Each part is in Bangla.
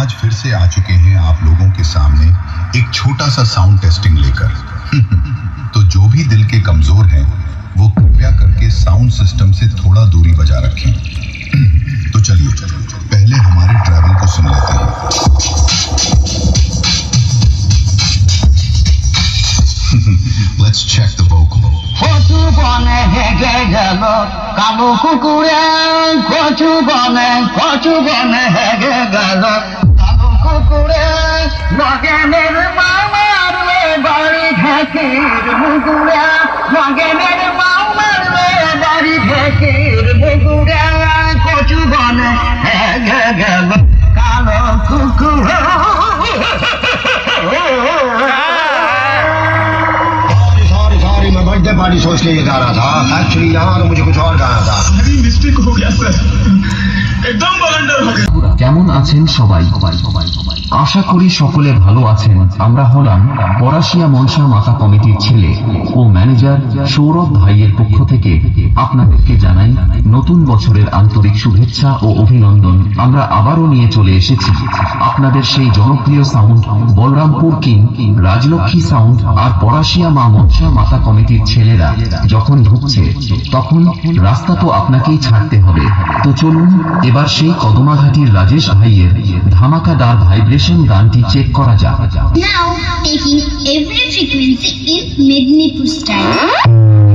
आज फिर से आ चुके हैं आप लोगों के सामने एक छोटा सा साउंड टेस्टिंग लेकर तो जो भी दिल के कमजोर हैं वो कृपया करके साउंड सिस्टम से थोड़ा दूरी बजा रखें तो चलिए पहले हमारे ट्रैवल को सुन लेते हैं Let's check the vocal. কচু বনে হেগে গেল কালো কুকুরে কচু বনে কচু বনে হেগে গেল कुकुड़े। मगे मेरे मामर वे बड़ी ढेकीर मुकुड़ा मगे मेरे मामर वे बड़ी ढेकीर मुकुड़ा कचु बने बर्थडे पार्टी सोच के ये गा रहा था। एक्चुअली यहाँ तो मुझे कुछ और गाना था। मिस्टेक हो गया सर কেমন আছেন সবাই? সবাই সবাই সবাই। আশা করি সকলে ভালো আছেন। আমরা হলাম পরাশিয়া মনসা মাতা কমিটির ছেলে ও ম্যানেজার সৌরভ ভাইয়ের পক্ষ থেকে আপনাদেরকে জানাই নতুন বছরের আন্তরিক শুভেচ্ছা ও অভিনন্দন। আমরা আবারও নিয়ে চলে এসেছি আপনাদের সেই জনপ্রিয় sound, Balarampur king, Rajlakshmi sound আর পরাশিয়া মা মনসা মাতা কমিটির ছেলেরা। যখন ঢুকছে, তখন রাস্তা তো আপনাকেই ছাড়তে হবে। তো চলুন, এবার সেই কদমাঘাটির রাজেশ ভাইয়ের ধামাকাদার ভাইব্রেশন গানটি চেক করা যাক Now taking every frequency in Mednipur style.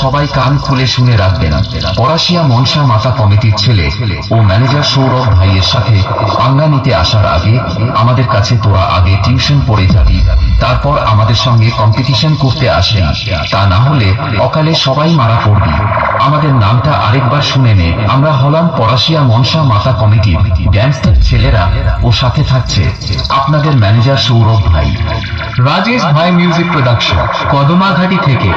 সবাই কান খুলে শুনে রাখবেন। পরাশিয়া মনসা মাতা কমিটির ছেলে ও ম্যানেজার সৌরভ ভাইয়ের সাথে আঙ্গা নিতে আসার আগে আমাদের কাছে তোরা আগে টিউশন পড়ে যাবি। তারপর আমাদের সঙ্গে কম্পিটিশন করতে আসেন তা না হলে অকালে সবাই মারা পড়বি। আমাদের নামটা আরেকবার শুনে নে। আমরা হলাম পরাশিয়া মনসা মাতা কমিটি ড্যান্সের ছেলেরা ও সাথে থাকছে আপনাদের ম্যানেজার সৌরভ ভাই। রাজেশ ভাই মিউজিক প্রোডাকশন কদমাঘাটি থেকে।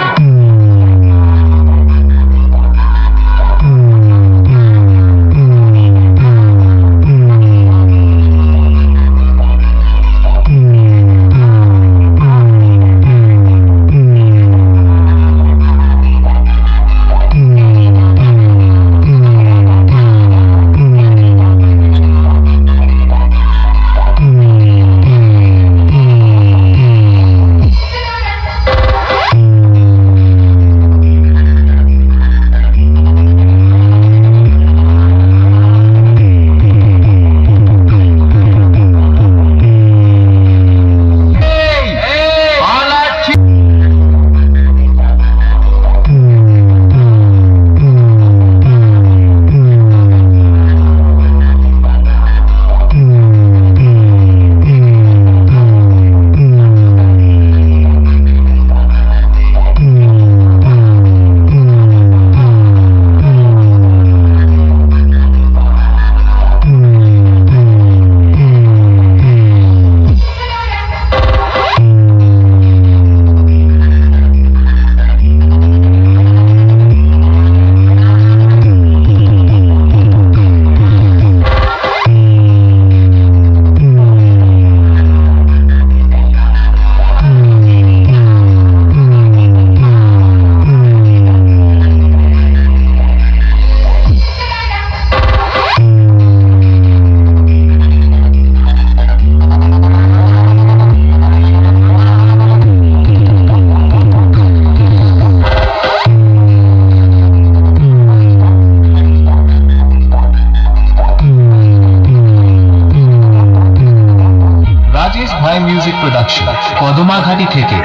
মিউজিক প্রোডাকশন কদমাঘাটি থেকে।